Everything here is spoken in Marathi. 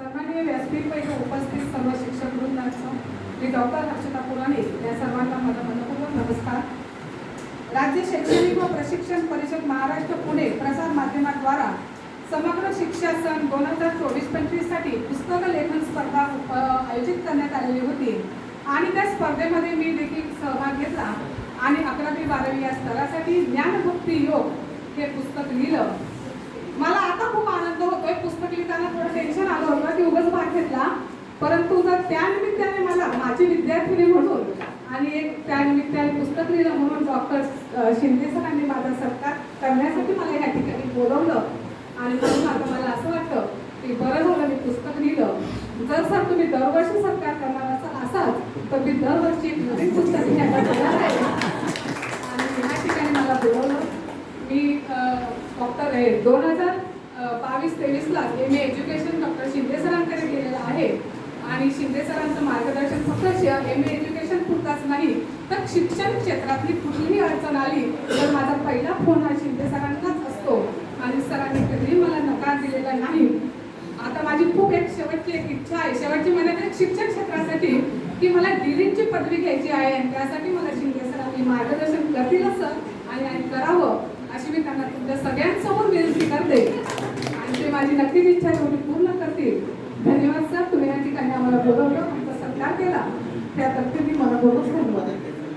सन्माननीय व्यासपीठपैकी उपस्थित सर्व शिक्षक वृंदांचं मी डॉक्टर हर्षदा पुराणे या सर्वांना माझा मनपूर्वक नमस्कार. राज्य शैक्षणिक व प्रशिक्षण परिषद महाराष्ट्र पुणे प्रसार माध्यमाद्वारा समग्र शिक्षा सन दोन हजार चोवीस पंचवीससाठी पुस्तक लेखन स्पर्धा आयोजित करण्यात आलेली होती. आणि त्या स्पर्धेमध्ये मी देखील सहभाग घेतला. आणि अकरावी बारावी या स्तरासाठी ज्ञानभक्ती योग हे पुस्तक लिहिलं. मला आता खूप आनंद होतोय पुस्तक लिहिताना थोडं टेन्शन आलं उगाच भाग घेतला परंतु जर त्या निमित्ताने मला माझी विद्यार्थिनी म्हणून आणि एक त्या निमित्ताने पुस्तक लिहिलं म्हणून डॉक्टर शिंदे सरांनी माझा सत्कार करण्यासाठी मला या ठिकाणी बोलवलं. आणि म्हणून आता मला असं वाटतं की बरं झालं मी पुस्तक लिहिलं. जर सर तुम्ही दरवर्षी सत्कार करणार असाल असाल तर मी दरवर्षी नवीन पुस्तक घ्यायला तयार आहे. आणि या ठिकाणी मला बोलवलं. मी डॉक्टर दोन हजार बावीस तेवीसला M A education doctor Shinde सरांकडे गेलेलं आहे आणि शिंदे सरांचं मार्गदर्शन एम ए एज्युकेशन पुरताच नाही तर शिक्षण क्षेत्रातली कुठलीही अडचण आली तर माझा पहिला फोन हा शिंदे सरांनाच असतो. आणि सरांनी कधीही मला नकार दिलेला नाही. आता माझी खूप एक शेवटची एक इच्छा आहे. शेवटची म्हणजे एक शिक्षण क्षेत्रासाठी की मला डिलीटची पदवी घ्यायची आहे आणि त्यासाठी मला शिंदे सरांनी मार्गदर्शन करतील असं आणि आणि करावं अशी मी त्यांना तुमच्या सगळ्यांसमोर विनंती करते. आणि ते माझी नक्कीच इच्छा आहे पूर्ण